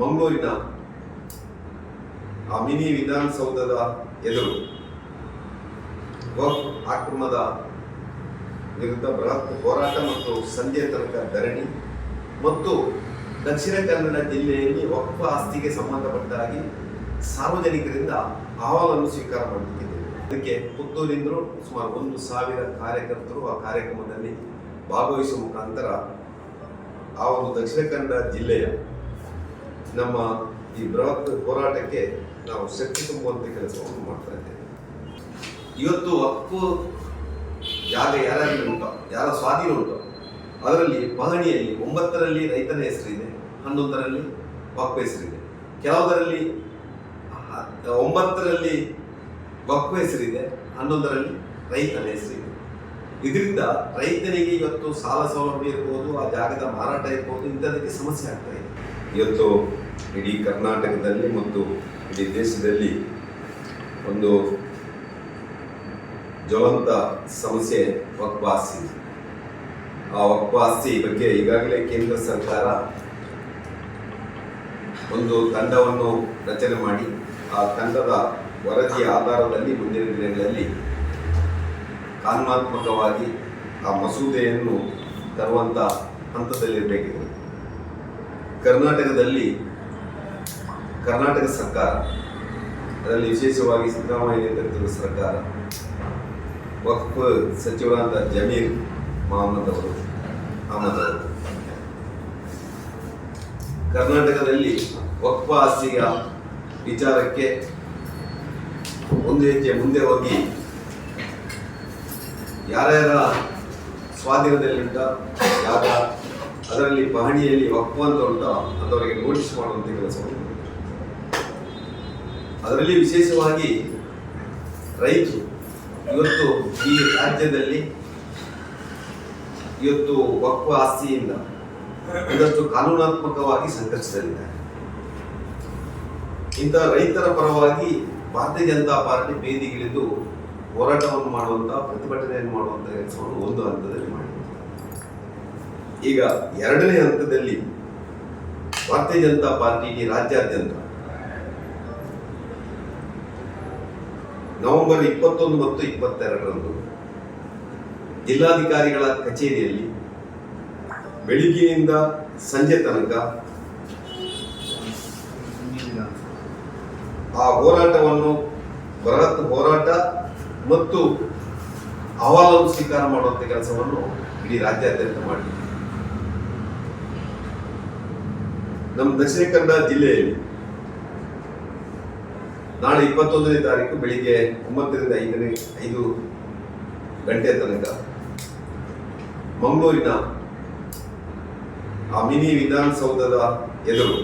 ಮಂಗಳೂರಿನ ಆ ಮಿನಿ ವಿಧಾನಸೌಧದ ಎದುರು ಆಕ್ರಮದ ವಿರುದ್ಧ ಬೃಹತ್ ಹೋರಾಟ ಮತ್ತು ಸಂಜೆ ತನಕ ಧರಣಿ ಮತ್ತು ದಕ್ಷಿಣ ಕನ್ನಡ ಜಿಲ್ಲೆಯಲ್ಲಿ ವಕ್ಫ ಆಸ್ತಿಗೆ ಸಂಬಂಧಪಟ್ಟ ಹಾಗೆ ಸಾರ್ವಜನಿಕರಿಂದ ಅಹವಾಲನ್ನು ಸ್ವೀಕಾರ ಮಾಡುತ್ತಿದ್ದೇವೆ ಅದಕ್ಕೆ ಪುತ್ತೂರಿಂದಲೂ ಸುಮಾರು ಒಂದು ಸಾವಿರ ಕಾರ್ಯಕರ್ತರು ಆ ಕಾರ್ಯಕ್ರಮದಲ್ಲಿ ಭಾಗವಹಿಸುವ ಮುಖಾಂತರ ಆ ಒಂದು ದಕ್ಷಿಣ ಕನ್ನಡ ಜಿಲ್ಲೆಯ ನಮ್ಮ ಈ ಬೃಹತ್ ಹೋರಾಟಕ್ಕೆ ನಾವು ಶಕ್ತಿ ತುಂಬುವಂತ ಕೆಲಸವನ್ನು ಮಾಡ್ತಾ ಇದ್ದೇವೆ. ಇವತ್ತು ಹಕ್ಕು ಜಾಗ ಯಾರಾದರೂ ಉಂಟು? ಯಾರ ಸ್ವಾಧೀನ ಉಂಟು? ಅದರಲ್ಲಿ ಪಹಣಿಯಲ್ಲಿ ಒಂಬತ್ತರಲ್ಲಿ ರೈತನ ಹೆಸರಿದೆ, ಹನ್ನೊಂದರಲ್ಲಿ ವಕ್ಫ್ ಹೆಸರಿದೆ. ಕೆಲವುದರಲ್ಲಿ ಒಂಬತ್ತರಲ್ಲಿ ಬಕ್ಕು ಹೆಸರಿದೆ, ಹನ್ನೊಂದರಲ್ಲಿ ರೈತನ ಹೆಸರಿದೆ. ಇದರಿಂದ ರೈತನಿಗೆ ಇವತ್ತು ಸಾಲ ಸೌಲಭ್ಯ ಇರ್ಬೋದು, ಆ ಜಾಗದ ಮಾರಾಟ ಇರ್ಬೋದು, ಇಂಥದಕ್ಕೆ ಸಮಸ್ಯೆ ಆಗ್ತಾ ಇದೆ. ಇವತ್ತು ಇಡೀ ಕರ್ನಾಟಕದಲ್ಲಿ ಮತ್ತು ಇಡೀ ದೇಶದಲ್ಲಿ ಒಂದು ಜ್ವಲಂತ ಸಮಸ್ಯೆ ವಕ್ವಾಸಿ. ಆ ವಕ್ವಾಸಿ ಬಗ್ಗೆ ಈಗಾಗಲೇ ಕೇಂದ್ರ ಸರ್ಕಾರ ಒಂದು ತಂಡವನ್ನು ರಚನೆ ಮಾಡಿ, ಆ ತಂಡದ ವರದಿಯ ಆಧಾರದಲ್ಲಿ ಮುಂದಿನ ದಿನಗಳಲ್ಲಿ ಕಾನೂನಾತ್ಮಕವಾಗಿ ಆ ಮಸೂದೆಯನ್ನು ತರುವಂತ ಹಂತದಲ್ಲಿರಬೇಕಿದೆ. ಕರ್ನಾಟಕದಲ್ಲಿ ಕರ್ನಾಟಕ ಸರ್ಕಾರ, ಅದರಲ್ಲಿ ವಿಶೇಷವಾಗಿ ಸಿದ್ದರಾಮಯ್ಯ ನೇತೃತ್ವದ ಸರ್ಕಾರ, ವಕ್ಫ್ ಸಚಿವರಾದ ಜಮೀರ್ ಮೊಹಮ್ಮದ್ ಅವರು ಅಹಮದ್ ಕರ್ನಾಟಕದಲ್ಲಿ ವಕ್ಫ ಆಸ್ತಿಯ ವಿಚಾರಕ್ಕೆ ಒಂದು ಹೆಜ್ಜೆ ಮುಂದೆ ಹೋಗಿ ಯಾರ್ಯಾರ ಸ್ವಾಧೀನದಲ್ಲಿಂಟ ಯಾರ ಅದರಲ್ಲಿ ಪಹಣಿಯಲ್ಲಿ ವಕ್ಫ್ ಅಂತ ಉಂಟ ಅಂತವರಿಗೆ ನೋಟಿಸ್ ಮಾಡುವಂಥ ಕೆಲಸವನ್ನು. ಅದರಲ್ಲಿ ವಿಶೇಷವಾಗಿ ರೈತರು ಇವತ್ತು ಈ ರಾಜ್ಯದಲ್ಲಿ ಇವತ್ತು ವಕ್ಫ್ ಆಸ್ತಿಯಿಂದ ಒಂದಷ್ಟು ಕಾನೂನಾತ್ಮಕವಾಗಿ ಸಂಕಷ್ಟದಲ್ಲಿದ್ದಾರೆ. ಇಂಥ ರೈತರ ಪರವಾಗಿ ಭಾರತೀಯ ಜನತಾ ಪಾರ್ಟಿ ಬೇದಿಗಿಳಿದು ಹೋರಾಟವನ್ನು ಮಾಡುವಂತಹ ಪ್ರತಿಭಟನೆಯನ್ನು ಮಾಡುವಂತ ಕೆಲಸವನ್ನು ಒಂದು ಹಂತದಲ್ಲಿ ಮಾಡಿದೆ ಈಗ ಎರಡನೇ ಹಂತದಲ್ಲಿ ಭಾರತೀಯ ಜನತಾ ಪಾರ್ಟಿ ರಾಜ್ಯಾದ್ಯಂತ ನವೆಂಬರ್ ಇಪ್ಪತ್ತೊಂದು ಮತ್ತು ಇಪ್ಪತ್ತೆರಡರಂದು ಜಿಲ್ಲಾಧಿಕಾರಿಗಳ ಕಚೇರಿಯಲ್ಲಿ ಬೆಳಿಗ್ಗೆಯಿಂದ ಸಂಜೆ ತನಕ ಆ ಹೋರಾಟವನ್ನು ಬೃಹತ್ ಹೋರಾಟ ಮತ್ತು ಅಹವಾಲನ್ನು ಸ್ವೀಕಾರ ಮಾಡುವಂತ ಕೆಲಸವನ್ನು ಇಡೀ ರಾಜ್ಯಾದ್ಯಂತ ಮಾಡಿದೆ. ನಮ್ಮ ದಕ್ಷಿಣ ಕನ್ನಡ ಜಿಲ್ಲೆಯಲ್ಲಿ ನಾಳೆ ಇಪ್ಪತ್ತೊಂದನೇ ತಾರೀಕು ಬೆಳಿಗ್ಗೆ ಒಂಬತ್ತರಿಂದ ಐದನೇ, ಐದು ಗಂಟೆ ತನಕ ಮಂಗಳೂರಿನ ಆ ಮಿನಿ ವಿಧಾನಸೌಧದ ಎದುರು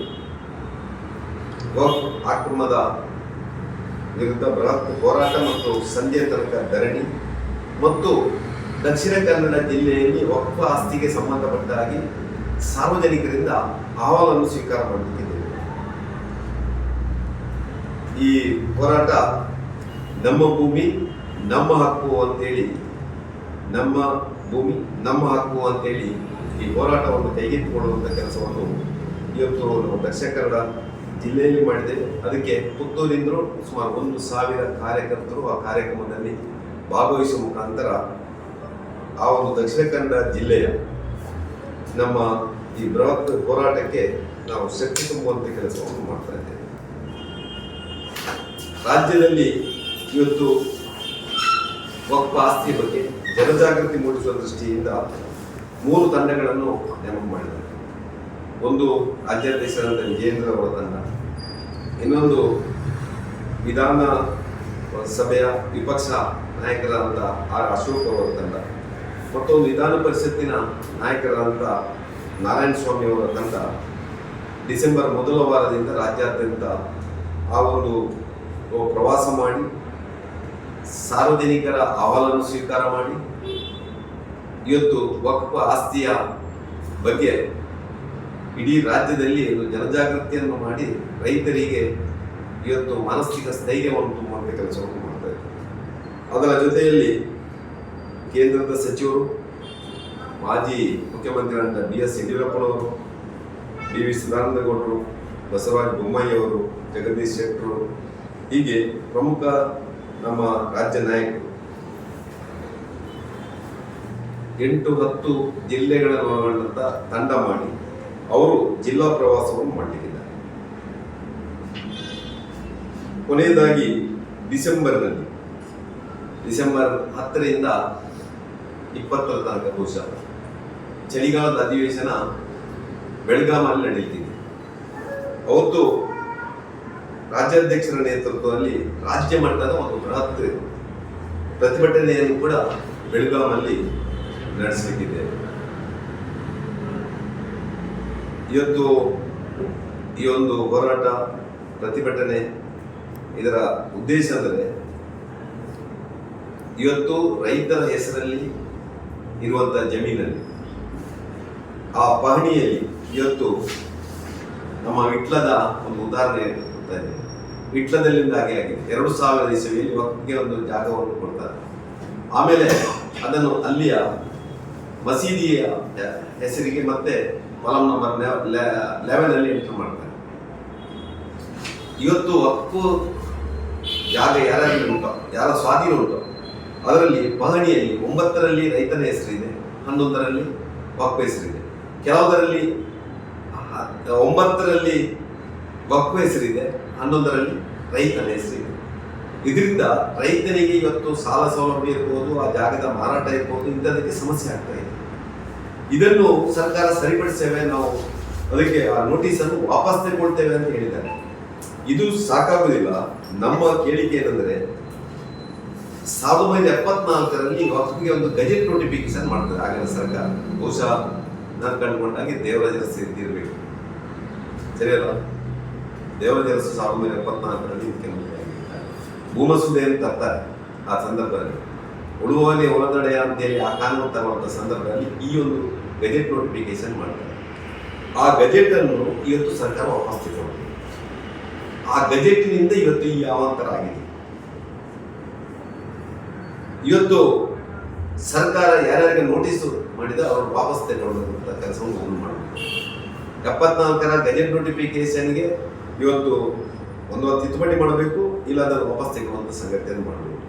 ಗೋಫ್ ಆಕ್ರಮದ ವಿರುದ್ಧ ಬೃಹತ್ ಹೋರಾಟ ಮತ್ತು ಸಂಜೆ ತನಕ ಧರಣಿ ಮತ್ತು ದಕ್ಷಿಣ ಕನ್ನಡ ಜಿಲ್ಲೆಯಲ್ಲಿ ವಕ್ಫ ಆಸ್ತಿಗೆ ಸಂಬಂಧಪಟ್ಟಾಗಿ ಸಾರ್ವಜನಿಕರಿಂದ ಅಹವಾಲನ್ನು ಸ್ವೀಕಾರ ಮಾಡುತ್ತಿದ್ದೇವೆ ಈ ಹೋರಾಟ ನಮ್ಮ ಭೂಮಿ, ನಮ್ಮ ಹಕ್ಕು ಅಂತೇಳಿ, ನಮ್ಮ ಭೂಮಿ, ನಮ್ಮ ಹಕ್ಕು ಅಂತೇಳಿ ಈ ಹೋರಾಟವನ್ನು ಕೈಗೆತ್ತಿಕೊಳ್ಳುವಂಥ ಕೆಲಸವನ್ನು ಇವತ್ತು ನಾವು ದಕ್ಷಿಣ ಕನ್ನಡ ಜಿಲ್ಲೆಯಲ್ಲಿ ಮಾಡಿದೆ. ಅದಕ್ಕೆ ಪುತ್ತೂರಿಂದಲೂ ಸುಮಾರು ಒಂದು ಸಾವಿರ ಕಾರ್ಯಕರ್ತರು ಆ ಕಾರ್ಯಕ್ರಮದಲ್ಲಿ ಭಾಗವಹಿಸುವ ಮುಖಾಂತರ ಆ ಒಂದು ದಕ್ಷಿಣ ಕನ್ನಡ ಜಿಲ್ಲೆಯ ನಮ್ಮ ಈ ಬೃಹತ್ ಹೋರಾಟಕ್ಕೆ ನಾವು ಶಕ್ತಿ ತುಂಬುವಂಥ ಕೆಲಸವನ್ನು ಮಾಡ್ತಾ ರಾಜ್ಯದಲ್ಲಿ ಇವತ್ತು ವಕ್ಫ್ ಆಸ್ತಿ ಬಗ್ಗೆ ಜನಜಾಗೃತಿ ಮೂಡಿಸುವ ದೃಷ್ಟಿಯಿಂದ ಮೂರು ತಂಡಗಳನ್ನು ನೇಮಕ ಮಾಡಿದ್ದಾರೆ. ಒಂದು ರಾಜ್ಯಾಧ್ಯಕ್ಷರಾದ ವಿಜೇಂದ್ರ ಅವರ ತಂಡ, ಇನ್ನೊಂದು ವಿಧಾನ ಸಭೆಯ ವಿಪಕ್ಷ ನಾಯಕರಾದಂಥ ಆರ್ ಅಶೋಕ್ ಅವರ ತಂಡ, ಮತ್ತೊಂದು ವಿಧಾನ ಪರಿಷತ್ತಿನ ನಾಯಕರಾದಂಥ ನಾರಾಯಣ ಸ್ವಾಮಿ ಅವರ ತಂಡ ಡಿಸೆಂಬರ್ ಮೊದಲ ವಾರದಿಂದ ರಾಜ್ಯಾದ್ಯಂತ ಆ ಒಂದು ಪ್ರವಾಸ ಮಾಡಿ, ಸಾರ್ವಜನಿಕರ ಅಹವಾಲನ್ನು ಸ್ವೀಕಾರ ಮಾಡಿ, ಇವತ್ತು ವಕ್ಫ್ ಆಸ್ತಿಯ ಬಗ್ಗೆ ಇಡೀ ರಾಜ್ಯದಲ್ಲಿ ಜನಜಾಗೃತಿಯನ್ನು ಮಾಡಿ ರೈತರಿಗೆ ಇವತ್ತು ಮಾನಸಿಕ ಸ್ಥೈರ್ಯವನ್ನು ತುಂಬುವಂಥ ಕೆಲಸವನ್ನು ಮಾಡ್ತಾ ಅದರ ಜೊತೆಯಲ್ಲಿ ಕೇಂದ್ರದ ಸಚಿವರು, ಮಾಜಿ ಮುಖ್ಯಮಂತ್ರಿಗಳಾದ ಬಿ ಎಸ್ ಯಡಿಯೂರಪ್ಪನವರು ಡಿ ವಿ ಸದಾನಂದಗೌಡರು ಬಸವರಾಜ ಬೊಮ್ಮಾಯಿ ಅವರು ಜಗದೀಶ್ ಶೆಟ್ಟರು ಹೀಗೆ ಪ್ರಮುಖ ನಮ್ಮ ರಾಜ್ಯ ನಾಯಕರು ಎಂಟು ಹತ್ತು ಜಿಲ್ಲೆಗಳನ್ನು ಒಳಗೊಂಡಂತ ತಂಡ ಮಾಡಿ ಅವರು ಜಿಲ್ಲಾ ಪ್ರವಾಸವನ್ನು ಮಾಡಲಿಕ್ಕಿದ್ದಾರೆ ಕೊನೆಯದಾಗಿ ಡಿಸೆಂಬರ್ನಲ್ಲಿ, ಡಿಸೆಂಬರ್ ಹತ್ತರಿಂದ ಇಪ್ಪತ್ತರ ತನಕ ಬಹುಶಃ ಚಳಿಗಾಲದ ಅಧಿವೇಶನ ಬೆಳಗಾಮಲ್ಲಿ ನಡೆಯುತ್ತಿದೆ. ಅವತ್ತು ರಾಜ್ಯಾಧ್ಯಕ್ಷರ ನೇತೃತ್ವದಲ್ಲಿ ರಾಜ್ಯ ಮಟ್ಟದ ಒಂದು ಬೃಹತ್ ಪ್ರತಿಭಟನೆಯನ್ನು ಕೂಡ ಬೆಳಗಾಮಲ್ಲಿ ನಡೆಸಲಿಕ್ಕಿದೆ. ಇವತ್ತು ಈ ಒಂದು ಹೋರಾಟ, ಪ್ರತಿಭಟನೆ ಇದರ ಉದ್ದೇಶ ಅಂದರೆ ಇವತ್ತು ರೈತರ ಹೆಸರಲ್ಲಿ ಇರುವಂತಹ ಜಮೀನಲ್ಲಿ, ಆ ಪಹಣಿಯಲ್ಲಿ ಇವತ್ತು ನಮ್ಮ ವಿಟ್ಲದ ಒಂದು ಉದಾಹರಣೆ ಇದೆ ವಿಟ್ಲದಲ್ಲಿಂದ ಹಾಗೆ ಆಗಿದೆ. ಎರಡು ಸಾವಿರ ಇಸವಿಯಲ್ಲಿ ವಕ್ಫ್ಗೆ ಒಂದು ಜಾಗವನ್ನು ಕೊಡ್ತಾರೆ. ಆಮೇಲೆ ಅದನ್ನು ಅಲ್ಲಿಯ ಮಸೀದಿಯ ಹೆಸರಿಗೆ ಮತ್ತೆ ಕಾಲಮ್ ನಂಬರ್ ಲೆವೆನ್ ಅಲ್ಲಿ ಎಂಟರ್ ಮಾಡ್ತಾರೆ. ಇವತ್ತು ವಕ್ಫು ಜಾಗ ಯಾರ್ಯಾರಿಗೆ ಉಂಟು? ಯಾರ ಸ್ವಾಧೀನ ಉಂಟು? ಅದರಲ್ಲಿ ಪಹಣಿಯಲ್ಲಿ ಒಂಬತ್ತರಲ್ಲಿ ರೈತನ ಹೆಸರಿದೆ, ಹನ್ನೊಂದರಲ್ಲಿ ವಕ್ಫ ಹೆಸರಿದೆ, ಕೆಲವುದರಲ್ಲಿ ಒಂಬತ್ತರಲ್ಲಿ ವಕ್ಫ ಹೆಸರಿದೆ ಹನ್ನೊಂದರಲ್ಲಿ ರೈತನ ಹೆಸರಿದೆ ಇದರಿಂದ ರೈತನಿಗೆ ಇವತ್ತು ಸಾಲ ಸೌಲಭ್ಯ ಇರ್ಬೋದು, ಆ ಜಾಗದ ಮಾರಾಟ ಇರ್ಬೋದು, ಇಂಥದಕ್ಕೆ ಸಮಸ್ಯೆ ಆಗ್ತಾ ಇದೆ. ಇದನ್ನು ಸರ್ಕಾರ ಸರಿಪಡಿಸ್ತೇವೆ ನಾವು ಅದಕ್ಕೆ ಆ ನೋಟಿಸ್ ಅನ್ನು ವಾಪಸ್ ತೆಗೆದುಕೊಳ್ತೇವೆ ಅಂತ ಹೇಳಿದ್ದಾರೆ. ಇದು ಸಾಕಾಗುವುದಿಲ್ಲ. ನಮ್ಮ ಕೇಳಿಕೆ ಏನಂದ್ರೆ, ಸಾವಿರದ ಒಂಬೈನೂರ ಎಪ್ಪತ್ನಾಲ್ಕರಲ್ಲಿ ಹೊಸಗೆ ಒಂದು ಗಜೆಟ್ ನೋಟಿಫಿಕೇಶನ್ ಮಾಡ್ತಾರೆ. ಆಗಿನ ಸರ್ಕಾರ. ಬಹುಶಃ ನಾನು ಕಂಡುಕೊಂಡಾಗೆ ದೇವರಾಜರ ಇರಬೇಕು. ಸರಿಯಲ್ಲ ದೇವರಾಜರಸು ಸಾವಿರದ ಒಂಬೈನೂರ ಎಪ್ಪತ್ನಾಲ್ಕರಲ್ಲಿ ಮುಖ್ಯಮಂತ್ರಿ ಆಗಿದ್ದಾರೆ ಅಂತ ತರ್ತಾರೆ ಆ ಸಂದರ್ಭದಲ್ಲಿ. ಉಳುವಲ್ಲಿ ಹೊರನಡೆಯ ಅಂತೇಳಿ ಆ ಕಾನೂನು ಸಂದರ್ಭದಲ್ಲಿ ಈ ಒಂದು ಗಜೆಟ್ ನೋಟಿಫಿಕೇಶನ್ ಮಾಡ್ತಾರೆ. ಆ ಗಜೆಟ್ ಅನ್ನು ಇವತ್ತು ಸರ್ಕಾರ ವಾಪಸ್ ತಗೊಂಡಿದೆ ಆ ಗಜೆಟ್ನಿಂದ ಇವತ್ತು ಈ ಅವಾಂತರ ಆಗಿದೆ ಇವತ್ತು ಸರ್ಕಾರ ಯಾರ್ಯಾರಿಗೆ ನೋಟಿಸ್ ಮಾಡಿದ ಅವರು ವಾಪಸ್ ತಗೊಳ್ಳುವಂತ ಕೆಲಸವನ್ನು ಮಾಡಬೇಕು. ಎಪ್ಪತ್ನಾಲ್ಕರ ಗಜೆಟ್ ನೋಟಿಫಿಕೇಶನ್ಗೆ ಇವತ್ತು ಒಂದು ತಿದ್ದುಪಡಿ ಮಾಡಬೇಕು ಇಲ್ಲ ಅದನ್ನು ವಾಪಸ್ ತೆಗೆಯುವಂತ ಸಂಗತಿಯನ್ನು ಮಾಡಬೇಕು.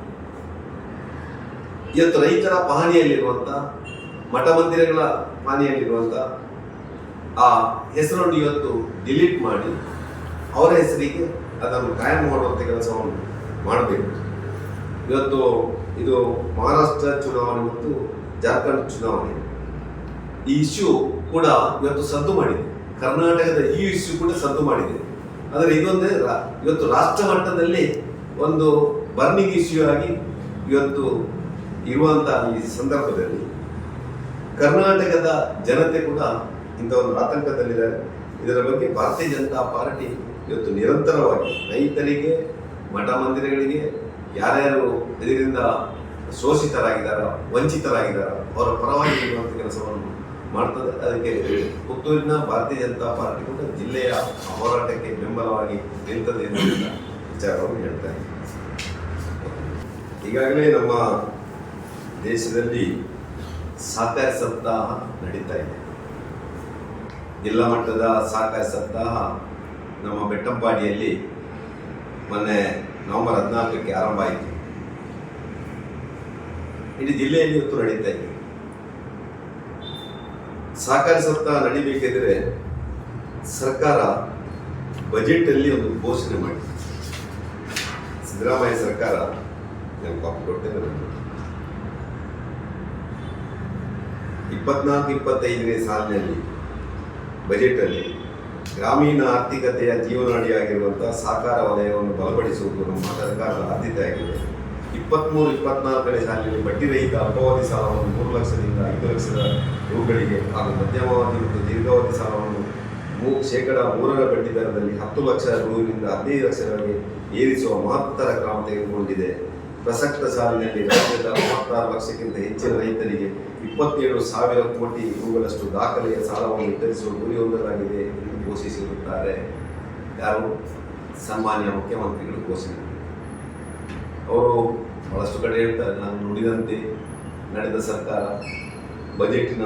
ಇವತ್ತು ರೈತರ ಪಹಣಿಯಲ್ಲಿರುವಂತ ಮಠ ಮಂದಿರಗಳ ಪಹಣಿಯಲ್ಲಿರುವಂತ ಆ ಹೆಸರನ್ನು ಇವತ್ತು ಡಿಲೀಟ್ ಮಾಡಿ, ಅವರ ಹೆಸರಿಗೆ ಅದನ್ನು ಕಾಯಂ ಮಾಡುವಂಥ ಕೆಲಸವನ್ನು ಮಾಡಬೇಕು. ಇವತ್ತು ಇದು ಮಹಾರಾಷ್ಟ್ರ ಚುನಾವಣೆ ಮತ್ತು ಜಾರ್ಖಂಡ್ ಚುನಾವಣೆ. ಈ ಇಶ್ಯೂ ಕೂಡ ಇವತ್ತು ಸದ್ದು ಮಾಡಿದೆ. ಕರ್ನಾಟಕದ ಈ ಇಶ್ಯೂ ಕೂಡ ಸದ್ದು ಮಾಡಿದೆ. ಆದರೆ ಇದೊಂದೇ ಇವತ್ತು ರಾಷ್ಟ್ರ ಮಟ್ಟದಲ್ಲಿ ಒಂದು ಬರ್ನಿಂಗ್ ಇಶ್ಯೂ ಆಗಿ ಇವತ್ತು ಇರುವಂತಹ ಈ ಸಂದರ್ಭದಲ್ಲಿ ಕರ್ನಾಟಕದ ಜನತೆ ಕೂಡ ಇಂಥ ಒಂದು ಆತಂಕದಲ್ಲಿದ್ದಾರೆ. ಇದರ ಬಗ್ಗೆ ಭಾರತೀಯ ಜನತಾ ಪಾರ್ಟಿ ಇವತ್ತು ನಿರಂತರವಾಗಿ ರೈತರಿಗೆ, ಮಠ ಮಂದಿರಗಳಿಗೆ ಯಾರ್ಯಾರು ಇದರಿಂದ ಶೋಷಿತರಾಗಿದ್ದಾರೋ, ವಂಚಿತರಾಗಿದ್ದಾರೋ, ಅವರ ಪರವಾಗಿ ಇರುವಂಥ ಕೆಲಸವನ್ನು ಮಾಡ್ತದೆ. ಅದಕ್ಕೆ ಪುತ್ತೂರಿನ ಭಾರತೀಯ ಜನತಾ ಪಾರ್ಟಿ ಕೂಡ ಜಿಲ್ಲೆಯ ಹೋರಾಟಕ್ಕೆ ಬೆಂಬಲವಾಗಿ ನಿಲ್ತದೆ ವಿಚಾರವಾಗಿ ವಿಚಾರವನ್ನು ಹೇಳ್ತಾರೆ ಈಗಾಗಲೇ ನಮ್ಮ ದೇಶದಲ್ಲಿ ಸಹಕಾರ ಸಪ್ತಾಹ ನಡೀತಾ ಇದೆ. ಜಿಲ್ಲಾ ಮಟ್ಟದ ಸಹಕಾರ ಸಪ್ತಾಹ ನಮ್ಮ ಬೆಟ್ಟಂಪಾಡಿಯಲ್ಲಿ ಮೊನ್ನೆ ನವೆಂಬರ್ ಹದಿನಾಲ್ಕಕ್ಕೆ ಆರಂಭ ಆಯಿತು. ಇಡೀ ಜಿಲ್ಲೆಯಲ್ಲಿ ಇವತ್ತು ನಡೀತಾ ಇದೆ. ಸಹಕಾರಿ ಸಪ್ತಾಹ ನಡಿಬೇಕಿದ್ರೆ ಸರ್ಕಾರ ಬಜೆಟ್ ಅಲ್ಲಿ ಒಂದು ಘೋಷಣೆ ಮಾಡಿ ಸಿದ್ದರಾಮಯ್ಯ ಸರ್ಕಾರ ಕಾಪಿ. ಇಪ್ಪತ್ನಾಲ್ಕು, ಇಪ್ಪತ್ತೈದನೇ ಸಾಲಿನಲ್ಲಿ ಬಜೆಟಲ್ಲಿ ಗ್ರಾಮೀಣ ಆರ್ಥಿಕತೆಯ ಜೀವನಾಡಿಯಾಗಿರುವಂತಹ ಸಹಕಾರ ವಲಯವನ್ನು ಬಲಪಡಿಸುವುದು ನಮ್ಮ ಸರ್ಕಾರದ ಆದ್ಯತೆಯಾಗಿದೆ ಇಪ್ಪತ್ತ್ಮೂರು ಇಪ್ಪತ್ನಾಲ್ಕನೇ ಸಾಲಿನಲ್ಲಿ ಬಡ್ಡಿ ರಹಿತ ಅಲ್ಪಾವಧಿ ಸಾಲವನ್ನು ಮೂರು ಲಕ್ಷದಿಂದ ಐದು ಲಕ್ಷದ ರುಗಳಿಗೆ ಹಾಗೂ ಮಧ್ಯಮಾವಧಿ ಮತ್ತು ದೀರ್ಘಾವಧಿ ಸಾಲವನ್ನು ಮೂ, ಶೇಕಡ ಮೂರರ ಬಡ್ಡಿ ದರದಲ್ಲಿ ಹತ್ತು ಲಕ್ಷ ರುವಿನಿಂದ ಹದಿನೈದು ಲಕ್ಷಗಳಿಗೆ ಏರಿಸುವ ಮಹತ್ತರ ಕ್ರಮ ತೆಗೆದುಕೊಂಡಿದೆ. ಪ್ರಸಕ್ತ ಸಾಲಿನಲ್ಲಿ ರಾಜ್ಯದ ಮೂವತ್ತಾರು ಲಕ್ಷಕ್ಕಿಂತ ಹೆಚ್ಚಿನ ರೈತರಿಗೆ ಇಪ್ಪತ್ತೇಳು ಸಾವಿರ ಕೋಟಿ ರುಗಳಷ್ಟು ದಾಖಲೆಯ ಸಾಲವನ್ನು ವಿತರಿಸುವ ಗುರಿ ಹೊಂದಲಾಗಿದೆ ಎಂದು ಘೋಷಿಸಿರುತ್ತಾರೆ. ಯಾರು? ಸನ್ಮಾನ್ಯ ಮುಖ್ಯಮಂತ್ರಿಗಳು ಘೋಷಿಸಿದರು. ಅವರು ಬಹಳಷ್ಟು ಕಡೆ ಹೇಳ್ತಾರೆ, ನಾನು ನುಡಿದಂತೆ ನಡೆದ ಸರ್ಕಾರ ಬಜೆಟ್ನ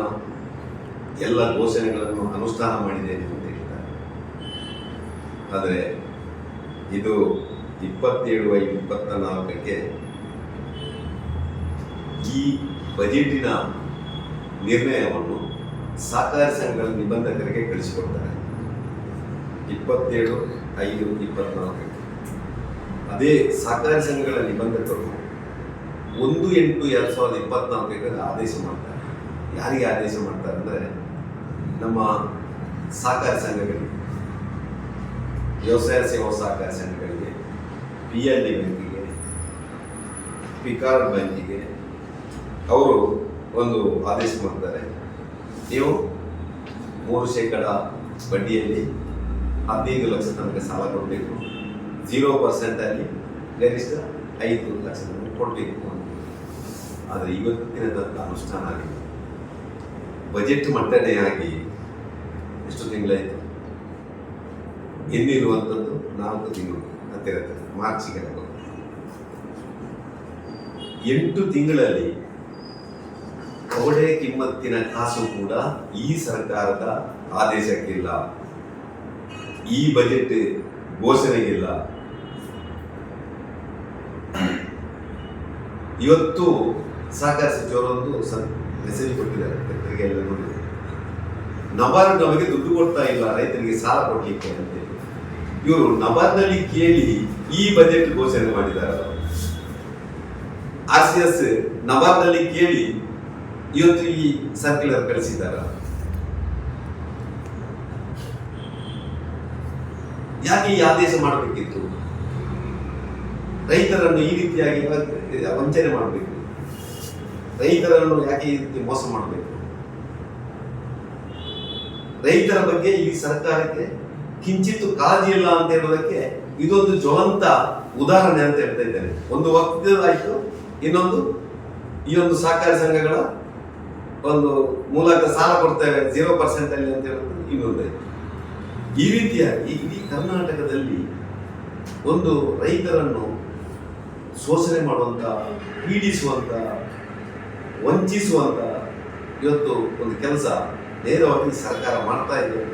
ಎಲ್ಲ ಘೋಷಣೆಗಳನ್ನು ಅನುಷ್ಠಾನ ಮಾಡಿದೆ ಅಂತ ಹೇಳ್ತಾರೆ ಆದರೆ ಇದು ಇಪ್ಪತ್ತೇಳು ಐದು ಇಪ್ಪತ್ತ ನಾಲ್ಕಕ್ಕೆ ಈ ಬಜೆಟಿನ ನಿರ್ಣಯವನ್ನು ಸಹಕಾರಿ ಸಂಘಗಳ ನಿಬಂಧಕರಿಗೆ ಕಳಿಸಿಕೊಡ್ತಾರೆ. ಇಪ್ಪತ್ತೇಳು ಐದು ಇಪ್ಪತ್ನಾಲ್ಕಕ್ಕೆ ಅದೇ ಸಹಕಾರಿ ಸಂಘಗಳ ನಿಬಂಧಕರು ಒಂದು ಎಂಟು ಎರಡು ಸಾವಿರದ ಇಪ್ಪತ್ನಾಲ್ಕಕ್ಕೆ ಆದೇಶ ಮಾಡ್ತಾರೆ. ಯಾರಿಗೆ ಆದೇಶ ಮಾಡ್ತಾರೆ ಅಂದರೆ ನಮ್ಮ ಸಹಕಾರ ಸಂಘಗಳಿಗೆ, ವ್ಯವಸಾಯ ಸೇವಾ ಸಹಕಾರ ಸಂಘಗಳಿಗೆ ಪಿ ಎಲ್ ಡಿ ಬ್ಯಾಂಕಿಗೆ ಪಿಕಾರ್ಡ್ ಬ್ಯಾಂಕಿಗೆ ಅವರು ಒಂದು ಆದೇಶ ಮಾಡ್ತಾರೆ. ನೀವು ಮೂರು ಶೇಕಡ ಬಡ್ಡಿಯಲ್ಲಿ ಹದಿನೈದು ಲಕ್ಷ ತನಕ ಸಾಲ ಕೊಡಬೇಕು. ಜೀರೋ ಪರ್ಸೆಂಟಲ್ಲಿ ಗರಿಷ್ಠ ಐದು ಲಕ್ಷ ತನಕ ಕೊಡಬೇಕು ಅಂತ. ಆದರೆ ಇವತ್ತಿನದಂಥ ಅನುಷ್ಠಾನ ಆಗಿದೆ. ಬಜೆಟ್ ಮಂಡನೆಯಾಗಿ ಎಷ್ಟು ತಿಂಗಳಾಯಿತು? ಇನ್ನಿರುವಂಥದ್ದು ನಾಲ್ಕು ತಿಂಗಳು ಹತ್ತಿರ ಮಾರ್ಚ್ಗೆ. ಎಂಟು ತಿಂಗಳಲ್ಲಿ ಕವಡೆ ಕಿಮ್ಮತ್ತಿನ ಕಾಸು ಕೂಡ ಈ ಸರ್ಕಾರದ ಆದೇಶಕ್ಕಿಲ್ಲ. ಈ ಬಜೆಟ್ ಘೋಷಣೆಗಿಲ್ಲ. ಇವತ್ತು ಸಹಕಾರ ಸಚಿವರೊಂದು ಮೆಸೇಜ್ ಕೊಟ್ಟಿದ್ದಾರೆ. ರೈತರಿಗೆ ಎಲ್ಲ ನಬಾರ್ಡ್ ನಮಗೆ ದುಡ್ಡು ಕೊಡ್ತಾ ಇಲ್ಲ, ರೈತರಿಗೆ ಸಾಲ ಕೊಡ್ಲಿಕ್ಕೆ ಅಂತ. ಇವರು ನಬಾರ್ಡ್ನಲ್ಲಿ ಕೇಳಿ ಈ ಬಜೆಟ್ ಘೋಷಣೆ ಮಾಡಿದ್ದಾರೆ ಆರ್ ಸಿ ಎಸ್ ನಬಾರ್ಡ್ನಲ್ಲಿ ಕೇಳಿ ಇವತ್ತು ಈ ಸರ್ಕ್ಯುಲರ್ ಕಳಿಸಿದ್ದಾರ. ಯಾಕೆ ಈ ಆದೇಶ ಮಾಡಬೇಕಿತ್ತು? ರೈತರನ್ನು ಈ ರೀತಿಯಾಗಿ ವಂಚನೆ ಮಾಡಬೇಕು. ರೈತರನ್ನು ಯಾಕೆ ಈ ರೀತಿ ಮೋಸ ಮಾಡಬೇಕು? ರೈತರ ಬಗ್ಗೆ ಈ ಸರ್ಕಾರಕ್ಕೆ ಕಿಂಚಿತ್ತು ಕಾಳಜಿ ಇಲ್ಲ ಅಂತ ಹೇಳೋದಕ್ಕೆ ಇದೊಂದು ಜ್ವಲಂತ ಉದಾಹರಣೆ ಅಂತ ಹೇಳ್ತಾ ಇದ್ದೇನೆ. ಒಂದು ವಕ್ತದಾಯ್ತು ಇನ್ನೊಂದು ಈ ಒಂದು ಸಹಕಾರಿ ಸಂಘಗಳ ಒಂದು ಮೂಲಕ ಸಾಲ ಕೊಡ್ತೇವೆ ಜೀರೋ ಪರ್ಸೆಂಟ್ ಅಲ್ಲಿ ಅಂತ ಹೇಳೋದು ಇನ್ನೊಂದು. ಈ ರೀತಿಯಾಗಿ ಇಡೀ ಕರ್ನಾಟಕದಲ್ಲಿ ಒಂದು ರೈತರನ್ನು ಶೋಷಣೆ ಮಾಡುವಂತ, ಪೀಡಿಸುವಂತ ವಂಚಿಸುವಂತ ಇವತ್ತು ಒಂದು ಕೆಲಸ ನೇರವಾಗಿ ಸರ್ಕಾರ ಮಾಡ್ತಾ ಇದೆ ಅಂತ